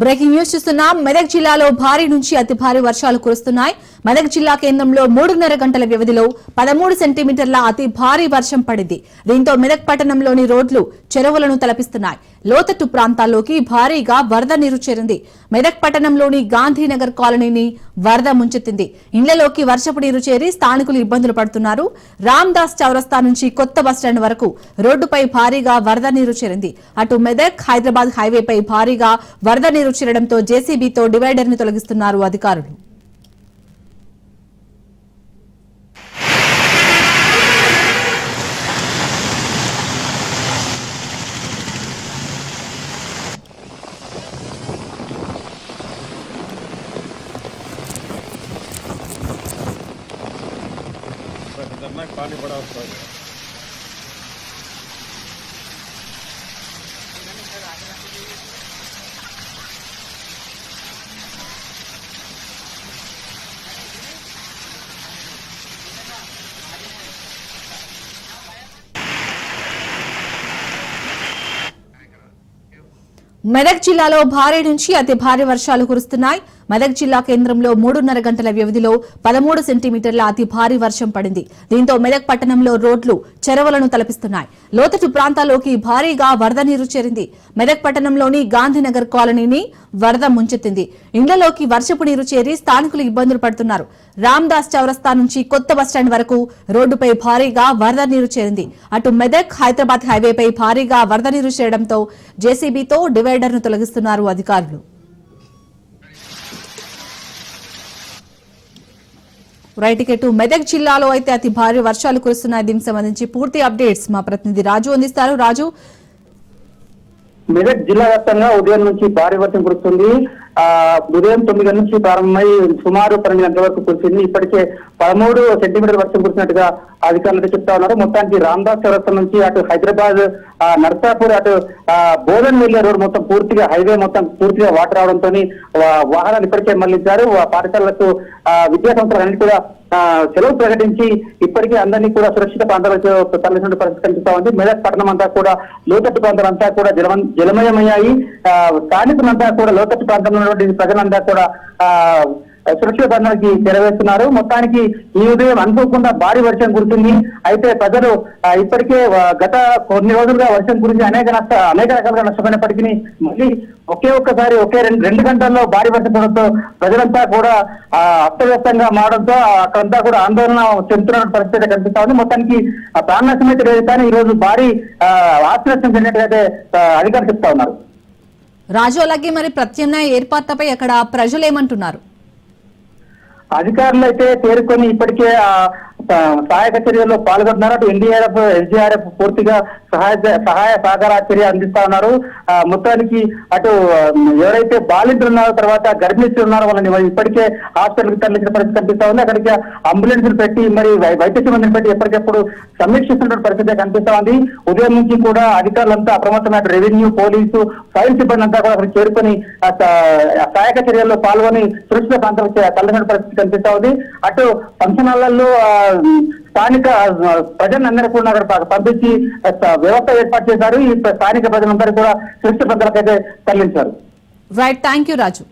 Breaking news చూస్తున్నాం. మెదక్ జిల్లాలో భారీ నుంచి అతి భారీ వర్షాలు కురుస్తున్నాయి. మెదక్ జిల్లా కేంద్రంలో మూడున్నర గంటల వ్యవధిలో పదమూడు సెంటీమీటర్ల అతి భారీ వర్షం పడింది. దీంతో మెదక్ పట్టణంలోని రోడ్లు చెరువులను తలపిస్తున్నాయి. లోతట్టు ప్రాంతాల్లోకి భారీగా వరద నీరు చేరింది. మెదక్ పట్టణంలోని గాంధీనగర్ కాలనీని వరద ముంచెత్తింది. ఇళ్ళలోకి వర్షపు నీరు చేరి స్థానికులు ఇబ్బందులు పడుతున్నారు. రామ్దాస్ చౌరస్తా నుంచి కొత్త బస్టాండ్ వరకు రోడ్డుపై భారీగా వరద నీరు చేరింది. అటు మెదక్ హైదరాబాద్ హైవేపై భారీగా వరద నీరు చేరడంతో జేసీబీతో డివైడర్ని తొలగిస్తున్నారు అధికారులు. खतरनाक पानी बड़ा होता है మెదక్ జిల్లాలో భారీ నుంచి అతి భారీ వర్షాలు కురుస్తున్నాయి మెదక్ జిల్లా కేంద్రంలో మూడున్నర గంటల వ్యవధిలో పదమూడు సెంటీమీటర్ల అతి భారీ వర్షం పడింది. దీంతో మెదక్ పట్టణంలో రోడ్లు చెరువులను తలపిస్తున్నాయి. లోతట్టు ప్రాంతాల్లోకి భారీగా వరద నీరు చేరింది. మెదక్ పట్టణంలోని గాంధీనగర్ కాలనీని వరద ముంచెత్తింది. ఇండ్లలోకి వర్షపు నీరు చేరి స్థానికులు ఇబ్బందులు పడుతున్నారు. రామ్దాస్ చౌరస్తా నుంచి కొత్త బస్టాండ్ వరకు రోడ్డుపై భారీగా వరద నీరు చేరింది. అటు మెదక్ హైదరాబాద్ హైవేపై భారీగా వరద నీరు చేరడంతో జేసీబీతో డివైడర్ను తొలగిస్తున్నారు అధికారులు. రైట్ మెదక్ జిల్లాలో అయితే అతి భారీ వర్షాలు కురుస్తున్నాయి. దీనికి సంబంధించి పూర్తి అప్డేట్స్ మా ప్రతినిధి రాజు అందిస్తారు. రాజు? మెదక్ జిల్లా వ్యాప్తంగా ఉదయం నుంచి భారీ వర్షం కురుస్తుంది. ఉదయం తొమ్మిది గంటల నుంచి ప్రారంభమై సుమారు పన్నెండు గంటల వరకు కురిసింది ఇప్పటికే పదమూడు సెంటీమీటర్ వర్షం కురిసినట్టుగా అధికారులు చెప్తా ఉన్నారు. మొత్తానికి రామ్దాస్ చౌరస్తా నుంచి అటు హైదరాబాద్ నర్సాపూర్ అటు బోధన్ వెళ్ళే రోడ్ మొత్తం పూర్తిగా హైవే మొత్తం పూర్తిగా వాటర్ రావడంతో వాహనాలు ఇప్పటికే మళ్ళించారు. పాఠశాలలకు విద్యా సంస్థలన్నీ కూడా సెలవు ప్రకటించి ఇప్పటికే అందరినీ కూడా సురక్షిత ప్రాంతాలకు తరలించిన పరిస్థితి కనిపిస్తా ఉంది. మెదక్ పట్టణం అంతా కూడా లోతట్టు ప్రాంతాలంతా కూడా జలమయమయ్యాయి. ఆ, స్థానికులంతా కూడా లోతట్టు ప్రాంతంలో ఉన్నటువంటి ప్రజలంతా కూడా ఆ సురక్షిత ప్రాంతానికి చేరవేస్తున్నారు మొత్తానికి ఈ ఉదయం అనుకోకుండా భారీ వర్షం కురిసింది. అయితే ప్రజలు ఇప్పటికే గత కొన్ని రోజులుగా వర్షం కురిసి అనేక నష్ట అనేక రకాలుగా నష్టపోయినప్పటికీ మళ్ళీ ఒకే ఒక్కసారి ఒకే రెండు రెండు గంటల్లో భారీ వర్షం పడడంతో ప్రజలంతా కూడా అస్తవ్యస్తంగా మారడంతో అక్కడంతా కూడా ఆందోళన చెందుతున్న పరిస్థితి కనిపిస్తా ఉంది. మొత్తానికి ప్రాణ నష్టం అయితే లేదు కానీ ఈ రోజు భారీ ఆ, ఆస్తి నష్టం చెందినట్టుగా అయితే అధికారులు చెప్తా ఉన్నారు. రాజు అలాగే మరి ప్రత్యామ్నాయ ఏర్పాట్లపై అక్కడ ప్రజలు ఏమంటున్నారు అధికారులు అయితే పేర్కొని ఇప్పటికే ఆ, సహాయక చర్యల్లో పాల్గొంటున్నారు. అటు ఎన్డీఆర్ఎఫ్ ఎస్డీఆర్ఎఫ్ పూర్తిగా సహాయ సహాయ సహకార చర్య అందిస్తా ఉన్నారు. మొత్తానికి అటు ఎవరైతే బాలింతలు ఉన్నారో తర్వాత గర్భిణీలు ఉన్నారో వాళ్ళని మరి ఇప్పటికే హాస్పిటల్కి తరలించిన పరిస్థితి కనిపిస్తా ఉంది. అక్కడికి అంబులెన్స్ పెట్టి మరి వై- వైద్య సిబ్బందిని పెట్టి ఎప్పటికెప్పుడు సమీక్షిస్తున్న పరిస్థితి కనిపిస్తా ఉంది. ఉదయం నుంచి కూడా అధికారులంతా అప్రమత్తమైన రెవెన్యూ పోలీసు ఫైర్ సిబ్బంది అంతా కూడా అక్కడ చేరుకొని సహాయక చర్యల్లో పాల్గొని సురక్షిత ప్రాంతం తరలిన పరిస్థితి కనిపిస్తా ఉంది. అటు ఫంక్షన్ హాల్లో స్థానిక ప్రజలందరూ కూడా అక్కడ పంపించి వ్యవస్థ ఏర్పాటు చేశారు. ఈ స్థానిక ప్రజలందరూ కూడా సురక్షిత ప్రజలకైతే తరలించారు. Right thank you Raju